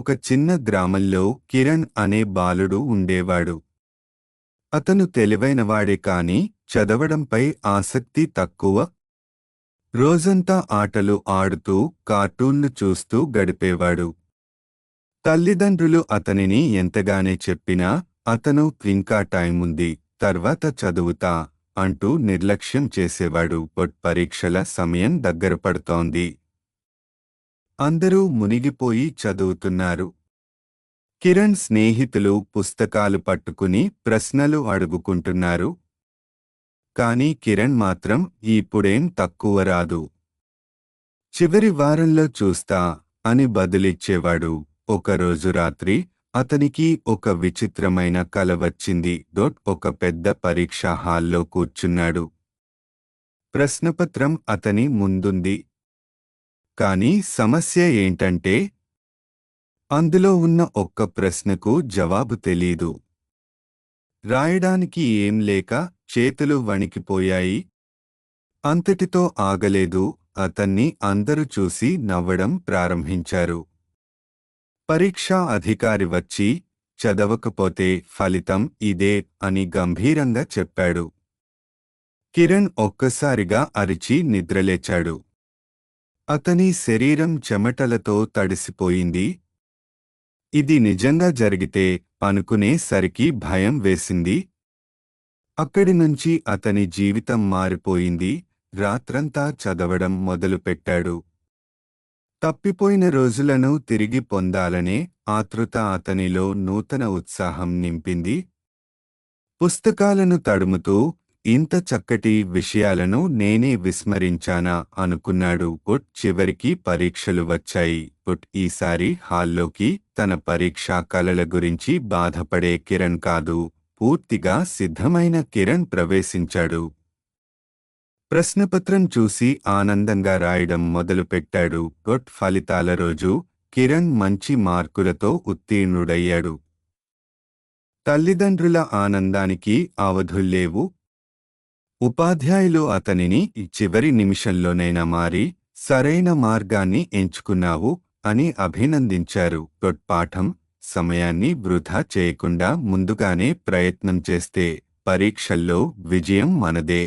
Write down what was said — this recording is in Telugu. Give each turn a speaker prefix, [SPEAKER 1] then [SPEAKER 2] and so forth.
[SPEAKER 1] ఒక చిన్న గ్రామంలో కిరణ్ అనే బాలుడు ఉండేవాడు. అతను తెలివైనవాడే కాని చదవడంపై ఆసక్తి తక్కువ. రోజంతా ఆటలు ఆడుతూ కార్టూన్లు చూస్తూ గడిపేవాడు. తల్లిదండ్రులు అతనిని ఎంతగానే చెప్పినా అతను ఇంకా టైం ఉంది తర్వాత చదువుతా అంటూ నిర్లక్ష్యం చేసేవాడు. బట్ పరీక్షల సమయం దగ్గర పడుతోంది అందరూ మునిగిపోయి చదువుతున్నారు. కిరణ్ స్నేహితులు పుస్తకాలు పట్టుకుని ప్రశ్నలు అడుగుకుంటున్నారు. కాని కిరణ్ మాత్రం ఇప్పుడేం తక్కువ రాదు. చివరి వారంలో చూస్తా అని బదులిచ్చేవాడు. ఒకరోజు రాత్రి అతనికి ఒక విచిత్రమైన కల వచ్చింది. డోట్ ఒక పెద్ద పరీక్షా హాల్లో కూర్చున్నాడు. ప్రశ్నపత్రం అతని ముందుంది. కాని సమస్య ఏంటంటే అందులో ఉన్న ఒక్క ప్రశ్నకు జవాబు తెలీదు. రాయడానికి ఏం లేక చేతులు వణికిపోయాయి. అంతటితో ఆగలేదు. అతన్ని అందరూ చూసి నవ్వడం ప్రారంభించారు. పరీక్షా అధికారి వచ్చి చదవకపోతే ఫలితం ఇదే అని గంభీరంగా చెప్పాడు. కిరణ్ ఒక్కసారిగా అరిచి నిద్రలేచాడు. అతని శరీరం చెమటలతో తడిసిపోయింది. ఇది నిజంగా జరిగితే అనుకునేసరికి భయం వేసింది. అక్కడి నుంచి అతని జీవితం మారిపోయింది. రాత్రంతా చదవడం మొదలుపెట్టాడు. తప్పిపోయిన రోజులను తిరిగి పొందాలనే ఆతృత అతనిలో నూతన ఉత్సాహం నింపింది. పుస్తకాలను తడుముతూ ఇంత చక్కటి విషయాలను నేనే విస్మరించానా అనుకున్నాడు పుట్. చివరికి పరీక్షలు వచ్చాయి. పుట్ ఈసారి హాల్లోకి తన పరీక్షా కలల గురించి బాధపడే కిరణ్ కాదు. పూర్తిగా సిద్ధమైన కిరణ్ ప్రవేశించాడు. ప్రశ్నపత్రం చూసి ఆనందంగా రాయడం మొదలుపెట్టాడు. ఉట్ ఫలితాల రోజు కిరణ్ మంచి మార్కులతో ఉత్తీర్ణుడయ్యాడు. తల్లిదండ్రుల ఆనందానికి అవధుల్లేవు. ఉపాధ్యాయులు అతనిని చివరి నిమిషంలోనైనా మారి సరైన మార్గాన్ని ఎంచుకున్నావు అని అభినందించారు. పాఠం సమయాన్ని వృధా చేయకుండా ముందుగానే ప్రయత్నం చేస్తే పరీక్షల్లో విజయం మనదే.